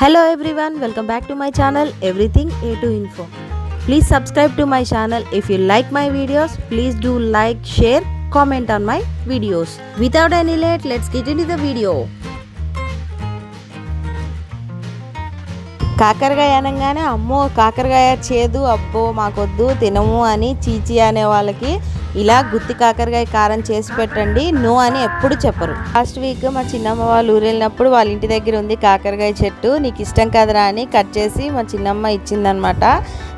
Hello everyone, welcome back to my channel Everything A to Info. Please subscribe to my channel if you like my videos. Please do like, share, comment on my videos. Without any late, let's get into the video. కాకరకాయ అనగానే అమ్మో కాకరకాయ చేదు అబ్బో మాకొద్దు తినము అని చీచి అనే వాళ్ళకి ఇలా గుత్తి కాకరకాయ కారం చేసి పెట్టండి నో అని ఎప్పుడు చెప్పరు. లాస్ట్ వీక్ మా చిన్నమ్మ వాళ్ళు ఊరు వెళ్ళినప్పుడు వాళ్ళ ఇంటి దగ్గర ఉంది కాకరకాయ చెట్టు నీకు ఇష్టం కదరా అని కట్ చేసి మా చిన్నమ్మ ఇచ్చిందనమాట.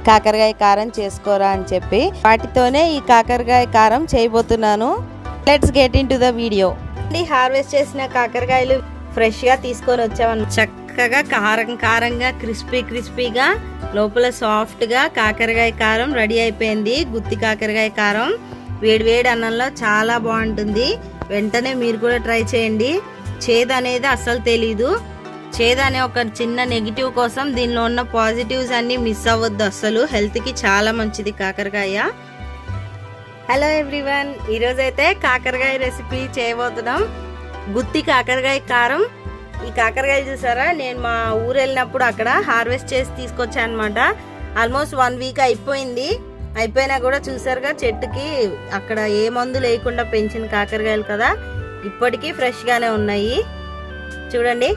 కాకరకాయ కారం చేసుకోరా అని చెప్పి. వాటితోనే ఈ కాకరకాయ కారం చేయబోతున్నాను. Let's get into the video harvest చేసిన కాకరకాయలు ఫ్రెష్గా తీసుకొని వచ్చామని చక్కగా కారం కారంగా క్రిస్పీ క్రిస్పీగా లోపల సాఫ్ట్గా కాకరకాయ కారం రెడీ అయిపోయింది. గుత్తి కాకరకాయ కారం వేడివేడి అన్నంలో చాలా బాగుంటుంది. వెంటనే మీరు కూడా ట్రై చేయండి. చేదు అనేది అస్సలు తెలీదు. చేదు అనే ఒక చిన్న నెగిటివ్ కోసం దీనిలో ఉన్న పాజిటివ్స్ అన్నీ మిస్ అవ్వద్దు అస్సలు. హెల్త్కి చాలా మంచిది కాకరకాయ. హలో ఎవ్రీవన్ ఈరోజైతే కాకరకాయ రెసిపీ చేయబోతున్నాం. గుత్తి కాకరకాయ కారం ఈ కాకరకాయలు చూసారా? నేను మా ఊరు వెళ్ళినప్పుడు అక్కడ హార్వెస్ట్ చేసి తీసుకొచ్చాను అనమాట ఆల్మోస్ట్ వన్ వీక్ అయిపోయింది. అయిపోయినా కూడా చూసారుగా చెట్టుకి అక్కడ ఏ మందు లేకుండా పెంచిన కాకరకాయలు కదా. ఇప్పటికీ ఫ్రెష్గానే ఉన్నాయి. చూడండి.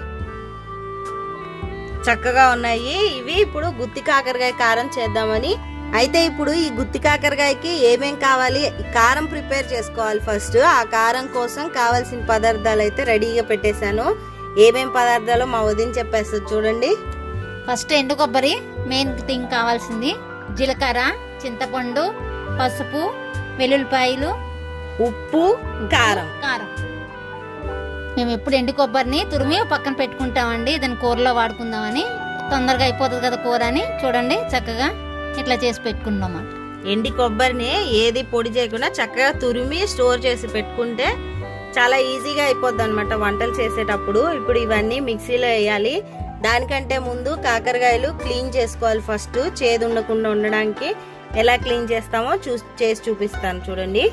చక్కగా ఉన్నాయి. ఇవి ఇప్పుడు గుత్తి కాకరకాయ కారం చేద్దామని. అయితే ఇప్పుడు ఈ గుత్తి కాకరకాయకి ఏమేం కావాలి? కారం ప్రిపేర్ చేసుకోవాలి ఫస్ట్. ఆ కారం కోసం కావాల్సిన పదార్థాలు అయితే రెడీగా పెట్టేశాను. ఏమేం పదార్థాలు మా వదిన చెప్పేస్తుంది చూడండి. ఫస్ట్ ఎండు కొబ్బరి మెయిన్ థింగ్ కావాల్సింది జీలకర్ర చింతపండు పసుపు వెల్లుల్లిపాయలు ఉప్పు కారం. కారం. మేము ఎప్పుడు ఎండు కొబ్బరిని తురిమి పక్కన పెట్టుకుంటామండి. దాన్ని కూరలో వాడుకుందామని. తొందరగా అయిపోతుంది కదా కూర అని. చూడండి చక్కగా ఇట్లా చేసి పెట్టుకున్నాం ఎండి కొబ్బరిని ఏది పొడి చేయకుండా చక్కగా తురిమి స్టోర్ చేసి పెట్టుకుంటే చాలా ఈజీగా అయిపోద్ది అనమాట వంటలు చేసేటప్పుడు. ఇప్పుడు ఇవన్నీ మిక్సీలో వేయాలి. దానికంటే ముందు కాకరకాయలు క్లీన్ చేసుకోవాలి ఫస్ట్. చేదు ఉండకుండా ఉండడానికి ఎలా క్లీన్ చేస్తామో చూ చేసి చూపిస్తాను చూడండి.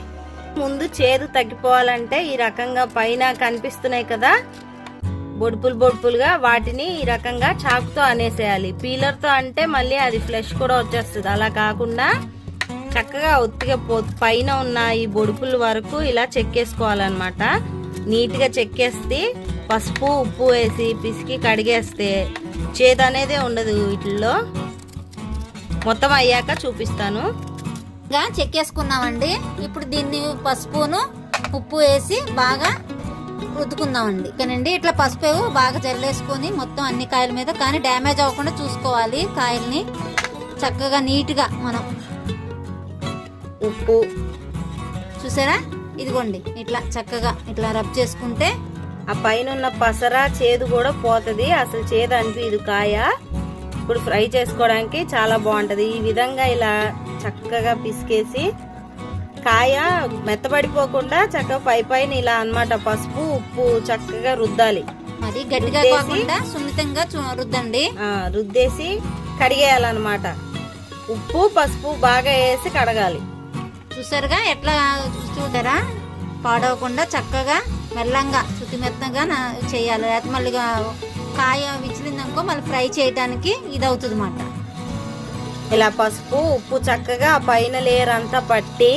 ముందు చేదు తగ్గిపోవాలంటే ఈ రకంగా పైన కనిపిస్తున్నాయి కదా బొడుపులు బొడుపులుగా వాటిని ఈ రకంగా చాకుతో అనేసేయాలి. పీలర్తో అంటే మళ్ళీ అది ఫ్లెష్ కూడా వచ్చేస్తుంది. అలా కాకుండా చక్కగా ఒత్తిగా పైన ఉన్న ఈ బొడుపుల వరకు ఇలా చెక్కేసుకోవాలన్నమాట నీట్గా చెక్కేస్తే పసుపు ఉప్పు వేసి పిసికి కడిగేస్తే చేదు అనేది ఉండదు వీటిల్లో. మొత్తం అయ్యాక చూపిస్తాను. ఇంకా చెక్కేసుకున్నామండి ఇప్పుడు దీన్ని పసుపును ఉప్పు వేసి బాగా రుద్దుకుందామండి. ఇకనండి ఇట్లా పసుపు బాగా జల్లేసుకొని మొత్తం అన్ని కాయల మీద కానీ డ్యామేజ్ అవ్వకుండా చూసుకోవాలి కాయల్ని. చక్కగా నీట్గా మనం ఉప్పు చూసారా? ఇదిగోండి ఇట్లా చక్కగా ఇట్లా రబ్ చేసుకుంటే ఆ పైన ఉన్న పసర చేదు కూడా పోతుంది. అసలు చేదు అనిపించదు కాయ. ఇప్పుడు ఫ్రై చేసుకోవడానికి చాలా బాగుంటది. ఈ విధంగా ఇలా చక్కగా పిసికేసి కాయ మెత్తబడిపోకుండా చక్కగా పై పైన ఇలా అన్నమాట పసుపు ఉప్పు చక్కగా రుద్దాలి. మరి గట్టిగా కాకుండా సున్నితంగా రుద్దండి. ఆ, రుద్దేసి కడిగేయాలన్నమాట. ఉప్పు పసుపు బాగా వేసి కడగాలి. చూసారుగా? ఎట్లా చూసారా పాడవకుండా చక్కగా మెల్లంగా శుతి మెత్తగా నా- చేయాలి. లేకపోతే మళ్ళీ కాయ విచ్చిలిందనుకో మళ్ళీ ఫ్రై చేయడానికి ఇది అవుతుంది అన్నమాట ఇలా పసుపు ఉప్పు చక్కగా పైన లేయర్ అంతా పట్టి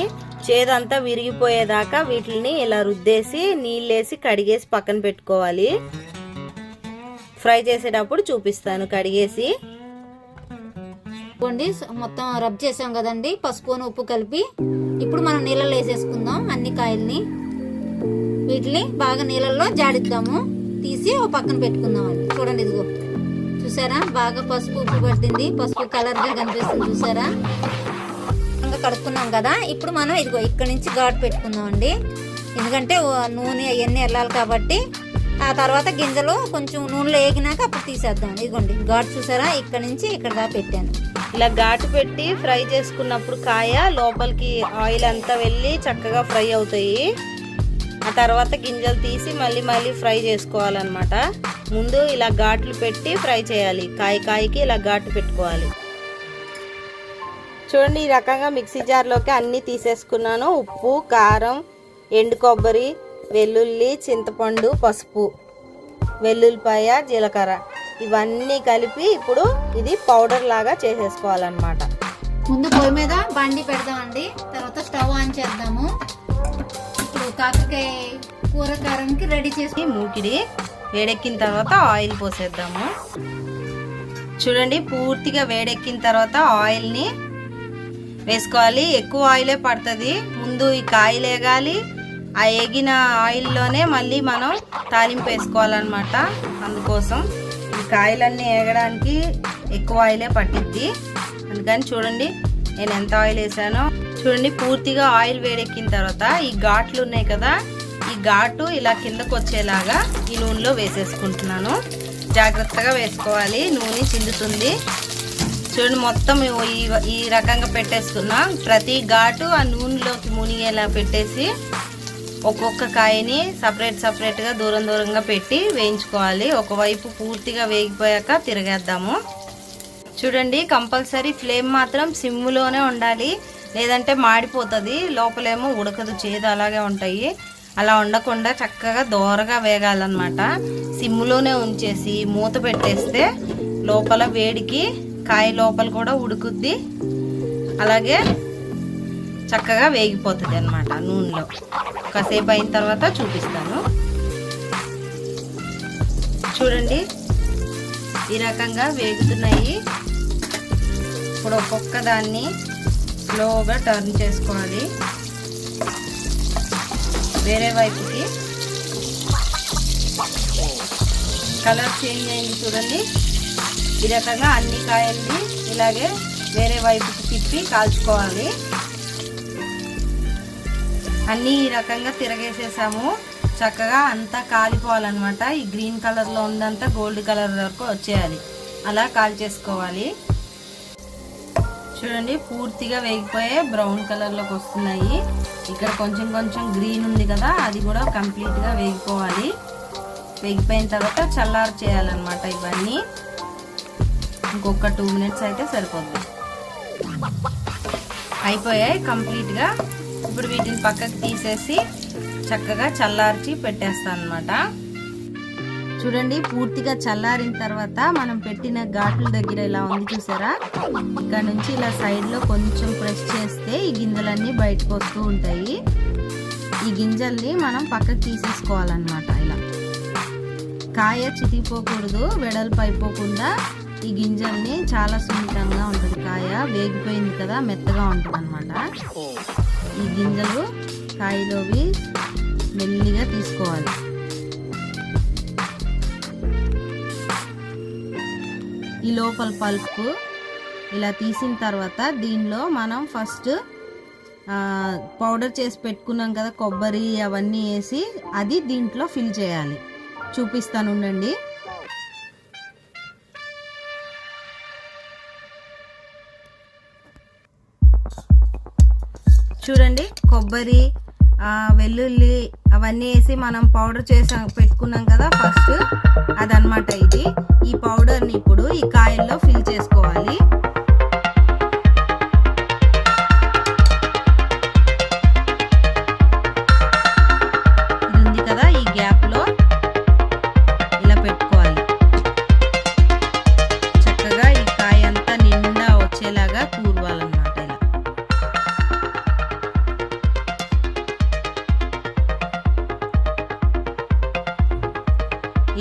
చేదంతా విరిగిపోయేదాకా వీటిని ఇలా రుద్దేసి నీళ్ళేసి కడిగేసి పక్కన పెట్టుకోవాలి. ఫ్రై చేసేటప్పుడు చూపిస్తాను కడిగేసి. ఇదిగోండి మొత్తం రబ్ చేసాం కదండి. పసుపును ఉప్పు కలిపి ఇప్పుడు మనం నీళ్ళలో వేసేసుకుందాం అన్ని కాయల్ని. వీటిని బాగా నీళ్ళల్లో జాడిద్దాము. తీసి ఓ పక్కన పెట్టుకుందాం అండి. చూడండి ఇదిగో. చూసారా? బాగా పసుపు ఉప్పు పడుతుంది పసుపు కలర్గా కనిపిస్తుంది. చూసారా? ఇంకా కడుక్కున్నాం కదా. ఇప్పుడు మనం ఇదిగో ఇక్కడ నుంచి ఘాటు పెట్టుకుందాం అండి. ఎందుకంటే నూనె అవన్నీ వెళ్ళాలి కాబట్టి ఆ తర్వాత గింజలు కొంచెం నూనెలో వేగినాక అప్పుడు తీసేద్దాం. ఇదిగోండి. ఘాటు చూసారా? ఇక్కడ నుంచి ఇక్కడ దాకా పెట్టాను. ఇలా ఘాటు పెట్టి ఫ్రై చేసుకున్నప్పుడు కాయ లోపలికి ఆయిల్ అంతా వెళ్ళి చక్కగా ఫ్రై అవుతాయి. ఆ తర్వాత గింజలు తీసి మళ్ళీ మళ్ళీ ఫ్రై చేసుకోవాలన్నమాట. ముందు ఇలా ఘాట్లు పెట్టి ఫ్రై చేయాలి. కాయ కాయకి ఇలా ఘాటు పెట్టుకోవాలి. చూడండి ఈ రకంగా మిక్సీ జార్లోకి అన్నీ తీసేసుకున్నాను. ఉప్పు కారం ఎండు కొబ్బరి వెల్లుల్లి చింతపండు పసుపు వెల్లుల్లిపాయ జీలకర్ర. ఇవన్నీ కలిపి ఇప్పుడు ఇది పౌడర్ లాగా చేసేసుకోవాలన్నమాట. ముందు పొయ్యి మీద బండి పెడదామండి. తర్వాత స్టవ్ ఆన్ చేద్దాము. ఇప్పుడు కాకరకాయ కూర కారానికి రెడీ చేసి మూకిడి వేడెక్కిన తర్వాత ఆయిల్ పోసేద్దాము. చూడండి పూర్తిగా వేడెక్కిన తర్వాత ఆయిల్ని వేసుకోవాలి. ఎక్కువ ఆయిలే పడుతుంది. ముందు ఈ కాయలు వేగాలి ఆ ఏగిన ఆయిల్లోనే మళ్ళీ మనం తాలింపు వేసుకోవాలన్నమాట. అందుకోసం కాయలన్నీ ఏగడానికి ఎక్కువ ఆయిలే పట్టిద్ది. అందుకని చూడండి నేను ఎంత ఆయిల్ వేసానో. చూడండి పూర్తిగా ఆయిల్ వేడెక్కిన తర్వాత ఈ ఘాట్లు ఉన్నాయి కదా ఈ ఘాటు ఇలా కిందకు వచ్చేలాగా ఈ నూనెలో వేసేసుకుంటున్నాను. జాగ్రత్తగా వేసుకోవాలి నూనె చిందుతుంది. చూడండి మొత్తం ఈ ఈ రకంగా పెట్టేసుకున్నా. ప్రతి ఘాటు ఆ నూనెలోకి మునిగేలా పెట్టేసి ఒక్కొక్క కాయని సపరేట్ సపరేట్గా దూరం దూరంగా పెట్టి వేయించుకోవాలి. ఒకవైపు పూర్తిగా వేగిపోయాక తిరగేద్దాము. చూడండి కంపల్సరీ ఫ్లేమ్ మాత్రం సిమ్లోనే ఉండాలి. లేదంటే మాడిపోతుంది. లోపలేమో ఉడకదు చేదు అలాగే ఉంటాయి. అలా ఉండకుండా చక్కగా దోరగా వేగాలన్నమాట. సిమ్లోనే ఉంచేసి మూత పెట్టేస్తే లోపల వేడికి కాయ లోపల కూడా ఉడుకుద్ది. అలాగే చక్కగా వేగిపోతుంది అనమాట నూనెలో. కాసేపు అయిన తర్వాత చూపిస్తాను. చూడండి ఈ రకంగా వేగుతున్నాయి. ఇప్పుడు ఒక్కొక్క దాన్ని స్లోగా టర్న్ చేసుకోవాలి. వేరే వైపుకి. కలర్ చేంజ్ అయింది చూడండి. ఈ రకంగా అన్ని కాయల్ని ఇలాగే వేరే వైపుకి తిప్పి కాల్చుకోవాలి. అన్నీ ఈ రకంగా తిరగేసేసాము. చక్కగా అంతా కాలిపోవాలన్నమాట. ఈ గ్రీన్ కలర్లో ఉందంతా గోల్డ్ కలర్ వరకు వచ్చేయాలి. అలా కాల్చేసుకోవాలి. చూడండి పూర్తిగా వేగిపోయే బ్రౌన్ కలర్లోకి వస్తున్నాయి. ఇక్కడ కొంచెం కొంచెం గ్రీన్ ఉంది కదా అది కూడా కంప్లీట్గా వేగిపోవాలి. వేగిపోయిన తర్వాత చల్లారు చేయాలన్నమాట ఇవన్నీ. ఇంకొక టూ మినిట్స్ అయితే సరిపోతుంది అయిపోయాయి కంప్లీట్గా. ఇప్పుడు వీటిని పక్కకి తీసేసి చక్కగా చల్లార్చి పెట్టేస్తాను అనమాట చూడండి పూర్తిగా చల్లారిన తర్వాత మనం పెట్టిన ఘాట్ల దగ్గర ఇలా ఉంది చూసారా? ఇక్కడ నుంచి ఇలా సైడ్లో కొంచెం ప్రెస్ చేస్తే ఈ గింజలన్నీ బయటకు వస్తూ ఉంటాయి. ఈ గింజల్ని మనం పక్కకి తీసేసుకోవాలన్నమాట ఇలా. కాయ చితికిపోకూడదు వెడల్పు అయిపోకుండా ఈ గింజల్ని చాలా సున్నితంగా ఉంటుంది. కాయ వేగిపోయింది కదా మెత్తగా ఉంటుంది అనమాట ఈ గింజలు కాయలోవి మెల్లిగా తీసుకోవాలి. ఈ లోపల పల్పు ఇలా తీసిన తర్వాత దీనిలో మనం ఫస్ట్ పౌడర్ చేసి పెట్టుకున్నాం కదా కొబ్బరి అవన్నీ వేసి అది దీంట్లో ఫిల్ చేయాలి. చూపిస్తాను ఉండండి. చూడండి కొబ్బరి ఆ, వెల్లుల్లి అవన్నీ వేసి మనం పౌడర్ చేసా పెట్టుకున్నాం కదా ఫస్ట్ అదనమాట ఇది. ఈ పౌడర్ని ఇప్పుడు ఈ కాయల్లో ఫిల్ చేసుకోవాలి.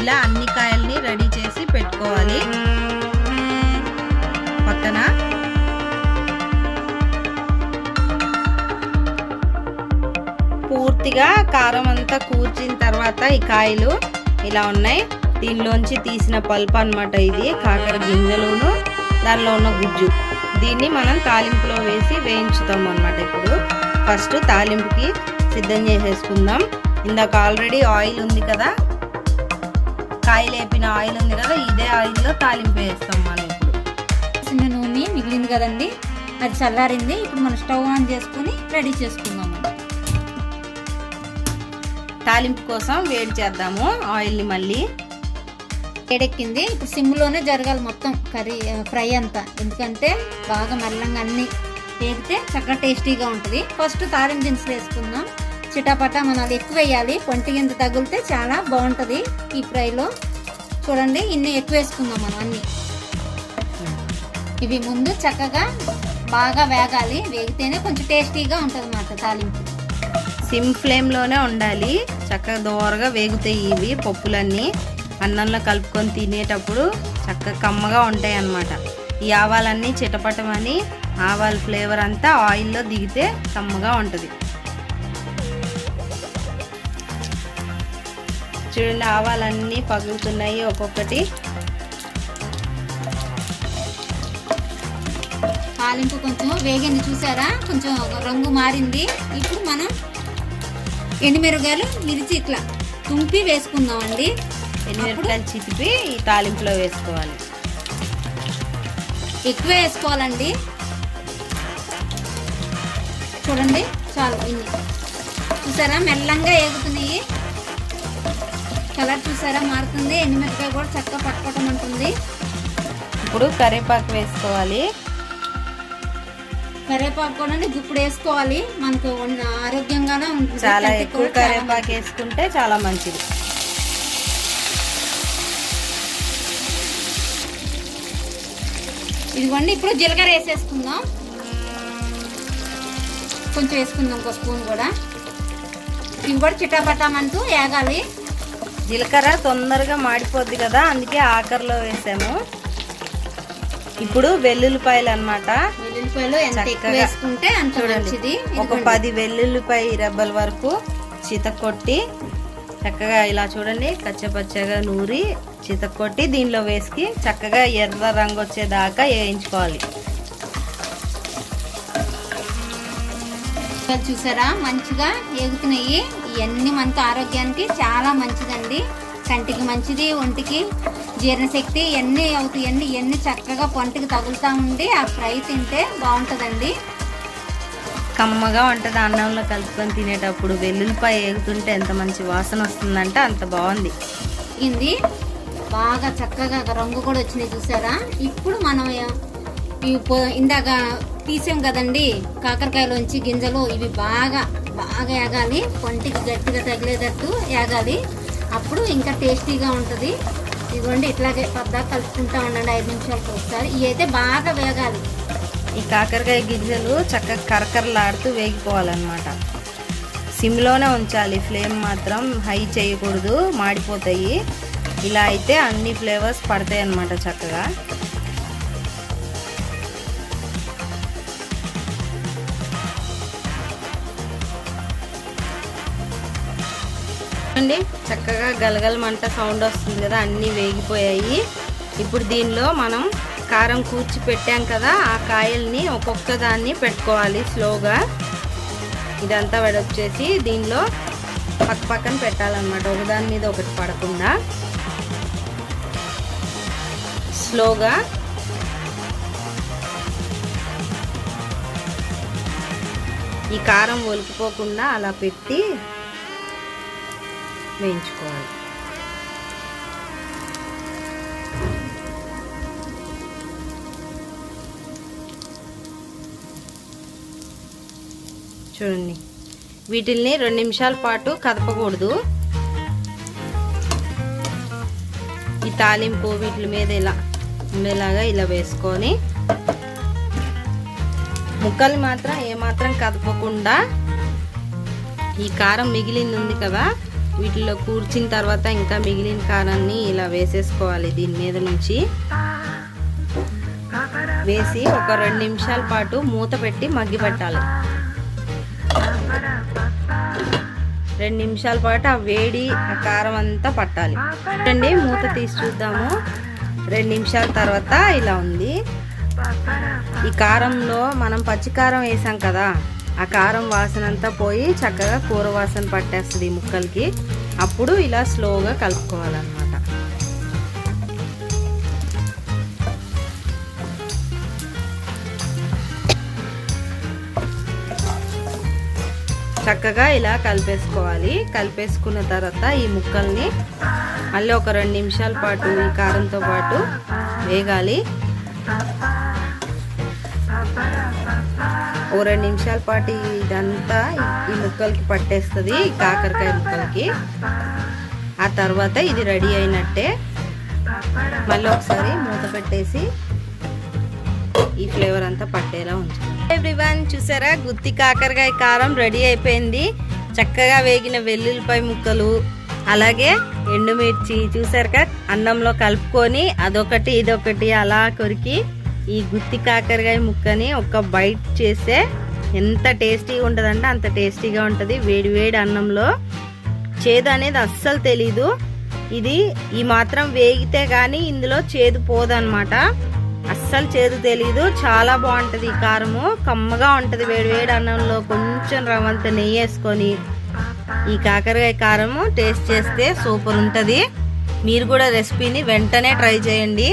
ఇలా అన్ని కాయల్ని రెడీ చేసి పెట్టుకోవాలి. పక్కన పూర్తిగా కారం అంతా కూర్చిన తర్వాత ఈ కాయలు ఇలా ఉన్నాయి. దీనిలోంచి తీసిన పల్ప్ అన్నమాట ఇది కాకర గింజలును దానిలో ఉన్న గుజ్జు. దీన్ని మనం తాలింపులో వేసి వేయించుతాం అనమాట ఇప్పుడు. ఫస్ట్ తాలింపుకి సిద్ధం చేసేసుకుందాం. ఇందాక ఆల్రెడీ ఆయిల్ ఉంది కదా కాయలు వేపిన ఆయిల్ ఉంది కదా ఇదే ఆయిల్లో తాలింపు వేస్తాం మనం ఇప్పుడు. చిన్న నూనె మిగిలింది కదండి అది చల్లారింది ఇప్పుడు మనం స్టవ్ ఆన్ చేసుకుని రెడీ చేసుకుందాం. తాలింపు కోసం వేడి చేద్దాము ఆయిల్ని మళ్ళీ. వేడెక్కింది ఇప్పుడు సిమ్లోనే జరగాలి మొత్తం కర్రీ ఫ్రై అంతా. ఎందుకంటే బాగా మెల్లంగా అన్ని వేగితే చక్కగా టేస్టీగా ఉంటుంది. ఫస్ట్ తాలింపు దినుసులు వేసుకుందాం. చిటాపటా మనం అది ఎక్కువ వేయాలి. పొంటి గింజ తగిలితే చాలా బాగుంటుంది ఈ ఫ్రైలో. చూడండి ఇన్ని ఎక్కువ వేసుకుందాం మనం అన్ని. ఇవి ముందు చక్కగా బాగా వేగాలి. వేగితేనే కొంచెం టేస్టీగా ఉంటుంది అన్నమాట తాలింపు. సిమ్ ఫ్లేమ్లోనే ఉండాలి. చక్కగా దోరగా వేగుతాయి ఇవి పప్పులన్నీ. అన్నంలో కలుపుకొని తినేటప్పుడు చక్కగా కమ్మగా ఉంటాయి అన్నమాట. ఈ ఆవాలన్నీ చిటపటమని ఆవాల ఫ్లేవర్ అంతా ఆయిల్లో దిగితే కమ్మగా ఉంటుంది. చూడండి ఆవాలన్నీ పగులుతున్నాయి ఒక్కొక్కటి. తాలింపు కొంచెం వేగింది చూసారా? కొంచెం రంగు మారింది. ఇప్పుడు మనం ఎండుమిరగాయలు మిరిచి ఇట్లా తుంపి వేసుకుందామండి. ఎన్నిమిరపకాయలు చితిపి ఈ తాలింపులో వేసుకోవాలి. ఎక్కువ వేసుకోవాలండి. చూడండి చాలు ఇన్ని. చూసారా? మెల్లంగా ఏగుతున్నాయి. కలర్ చూసారా? మారుతుంది. ఎండుమిరపకాయ కూడా చక్కగా పట్టుకోవటం ఉంటుంది. ఇప్పుడు కరివేపాకు వేసుకోవాలి. కరివేపాకు కూడా ఇప్పుడు వేసుకోవాలి. మనకు ఉన్న ఆరోగ్యంగానే ఉంటుంది. చాలా ఎక్కువ కరివేపాకు వేసుకుంటే చాలా మంచిది. ఇదిగోండి ఇప్పుడు జీలకర్ర వేసేసుకుందాం. కొంచెం వేసుకుందాం ఒక స్పూన్ కూడా. ఇవి కూడా చిటాపటామంటూ వేగాలి. జీలకర్ర తొందరగా మాడిపోద్ది కదా అందుకే ఆఖరిలో వేసాము ఇప్పుడు వెల్లుల్లిపాయలు చక్కగా వేసుకుంటే అంత మంచిది. ఒక. పది వెల్లుల్లిపాయ రెబ్బల వరకు చితకొట్టి చక్కగా ఇలా చూడండి కచ్చపచ్చగా నూరి చితకొట్టి దీనిలో వేసి చక్కగా ఎర్ర రంగు వచ్చేదాకా వేయించుకోవాలి. ఇవాళ చూసారా? మంచిగా ఏగుతున్నాయి. ఇవన్నీ మనకు ఆరోగ్యానికి చాలా మంచిదండి. కంటికి మంచిది ఒంటికి జీర్ణశక్తి ఇవన్నీ అవుతాయి. ఇవన్నీ చక్కగా పొంటికి తగులుతూ ఉండి ఆ ఫ్రై తింటే బాగుంటుందండి. కమ్మగా ఉంటుంది అన్నంలో కలుపుకొని తినేటప్పుడు వెల్లుల్లిపాయ వేగుతుంటే ఎంత మంచి వాసన వస్తుందంటే అంత బాగుంది. ఇది బాగా చక్కగా రంగు కూడా వచ్చినాయి చూసారా? ఇప్పుడు మనం ఇందాక తీసాం కదండి కాకరకాయలోంచి గింజలు ఇవి బాగా బాగా ఏగాలి పంటికి గట్టిగా తగిలేటట్టు ఏగాలి అప్పుడు ఇంకా టేస్టీగా ఉంటుంది. ఇదిగోండి ఇట్లాగే పద్దా కలుపుకుంటా ఉండండి ఐదు నిమిషాలకు ఒకసారి. ఇవి అయితే బాగా వేగాలి. ఈ కాకరకాయ గింజలు చక్కగా కరకరలాడుతూ వేగిపోవాలన్నమాట. సిమ్లోనే ఉంచాలి. ఫ్లేమ్ మాత్రం హై చేయకూడదు. మాడిపోతాయి. ఇలా అయితే అన్ని ఫ్లేవర్స్ పడతాయి అన్నమాట చక్కగా. చూడండి. చక్కగా గలగల మంట సౌండ్ వస్తుంది కదా అన్నీ వేగిపోయాయి. ఇప్పుడు దీనిలో మనం కారం కూర్చి పెట్టాం కదా ఆ కాయల్ని ఒక్కొక్క దాన్ని పెట్టుకోవాలి స్లోగా. ఇదంతా వెడొచ్చేసి దీనిలో పక్క పక్కన పెట్టాలన్నమాట. ఒకదాని మీద ఒకటి పడకుండా స్లోగా ఈ కారం ఒలికిపోకుండా అలా పెట్టి వేయించుకోవాలి. చూడండి. వీటిల్ని రెండు నిమిషాల పాటు కదపకూడదు. ఈ తాలింపు వీటి మీద ఇలా ఉండేలాగా ఇలా వేసుకొని ముక్కలు మాత్రం ఏమాత్రం కదపకుండా ఈ కారం మిగిలింది ఉంది కదా వీటిలో కూర్చిన తర్వాత ఇంకా మిగిలిన కారాన్ని ఇలా వేసేసుకోవాలి దీని మీద నుంచి. వేసి ఒక రెండు నిమిషాల పాటు మూత పెట్టి మగ్గి పెట్టాలి. రెండు నిమిషాల పాటు ఆ వేడి ఆ కారం అంతా పట్టాలి. చూడండి మూత తీసి చూద్దాము. రెండు నిమిషాల తర్వాత ఇలా ఉంది. ఈ కారంలో మనం పచ్చికారం వేసాం కదా. ఆ కారం వాసన అంతా పోయి చక్కగా కూర వాసన పట్టేస్తుంది ఈ ముక్కలకి. అప్పుడు ఇలా స్లోగా కలుపుకోవాలన్నమాట. చక్కగా ఇలా కలిపేసుకోవాలి. కలిపేసుకున్న తర్వాత ఈ ముక్కల్ని మళ్ళీ ఒక రెండు నిమిషాల పాటు ఈ కారంతో పాటు వేగాలి. ఓ రెండు నిమిషాల పాటు ఇదంతా ఈ ముక్కలకి పట్టేస్తుంది కాకరకాయ ముక్కలకి. ఆ తర్వాత ఇది రెడీ అయినట్టే మళ్ళీ ఒకసారి మూత పెట్టేసి ఈ ఫ్లేవర్ అంతా పట్టేలా ఉంచాలి ఎవ్రీవన్ చూసారా? గుత్తి కాకరకాయ కారం రెడీ అయిపోయింది. చక్కగా వేగిన వెల్లుల్లిపాయ ముక్కలు అలాగే ఎండుమిర్చి చూసారుగా? అన్నంలో కలుపుకొని అదొకటి ఇదొకటి అలా కొరికి ఈ గుత్తి కాకరకాయ ముక్కని ఒక బైట్ చేస్తే ఎంత టేస్టీగా ఉంటుందంటే అంత టేస్టీగా ఉంటుంది. వేడి వేడి అన్నంలో. చేదు అనేది అస్సలు తెలీదు. ఇది ఈ మాత్రం వేగితే కానీ ఇందులో చేదు పోదనమాట అస్సలు చేదు తెలీదు. చాలా బాగుంటుంది ఈ కారము. కమ్మగా ఉంటుంది వేడి వేడి అన్నంలో. కొంచెం రవంత నెయ్యి వేసుకొని ఈ కాకరకాయ కారము టేస్ట్ చేస్తే సూపర్ ఉంటుంది. మీరు కూడా రెసిపీని వెంటనే ట్రై చేయండి.